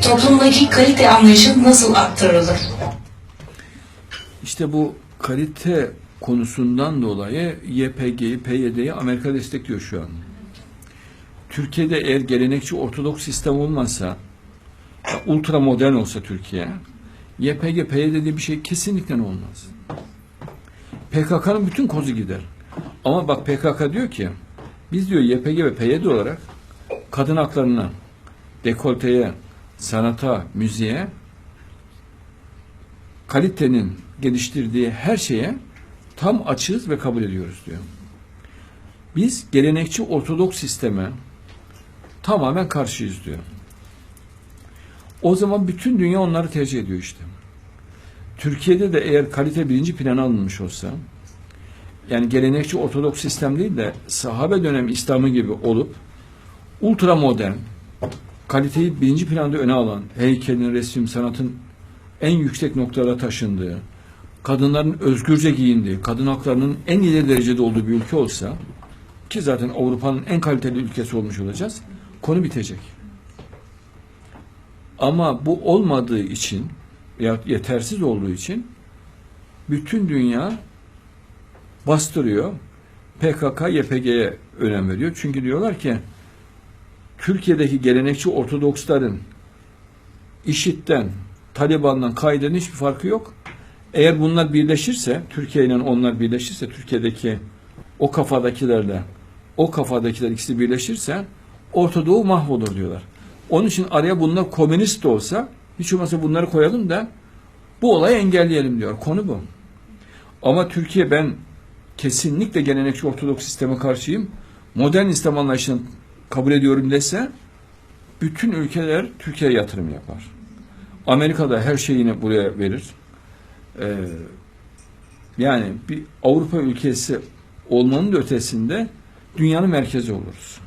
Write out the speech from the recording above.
toplumdaki kalite anlayışı nasıl aktarılır? İşte bu kalite konusundan dolayı YPG'yi, PYD'yi Amerika destekliyor şu an. Türkiye'de eğer gelenekçi Ortodoks sistem olmasa, ultra modern olsa Türkiye, YPG, PYD diye bir şey kesinlikle olmaz. PKK'nın bütün kozu gider. Ama bak PKK diyor ki, biz diyor YPG ve PYD olarak kadın haklarına, dekolteye, sanata, müziğe, kalitenin geliştirdiği her şeye tam açığız ve kabul ediyoruz diyor. Biz gelenekçi Ortodoks sisteme tamamen karşıyız diyor. O zaman bütün dünya onları tercih ediyor işte. Türkiye'de de eğer kalite birinci plana alınmış olsa, yani gelenekçi Ortodoks sistem değil de sahabe dönemi İslamı gibi olup ultra modern, kaliteyi birinci planda öne alan, heykelin, resim, sanatın en yüksek noktalara taşındığı, kadınların özgürce giyindiği, kadın haklarının en ileri derecede olduğu bir ülke olsa, ki zaten Avrupa'nın en kaliteli ülkesi olmuş olacağız, konu bitecek. Ama bu olmadığı için, ya yetersiz olduğu için, bütün dünya bastırıyor. PKK, YPG'ye önem veriyor. Çünkü diyorlar ki, Türkiye'deki gelenekçi Ortodoksların IŞİD'den, Taliban'dan, Kaide'nin hiçbir farkı yok. Eğer bunlar birleşirse, Türkiye ile onlar birleşirse, Türkiye'deki o kafadakilerle o kafadakiler ikisi birleşirse Orta Doğu mahvolur diyorlar. Onun için araya bunlar komünist de olsa hiç olmazsa bunları koyalım da bu olayı engelleyelim diyor. Konu bu. Ama Türkiye ben kesinlikle gelenekçi Ortodoks sisteme karşıyım. Modern İslam anlayışını kabul ediyorum dese bütün ülkeler Türkiye'ye yatırım yapar. Amerika'da her şeyini buraya verir. Ee, yani bir Avrupa ülkesi olmanın da ötesinde dünyanın merkezi oluruz.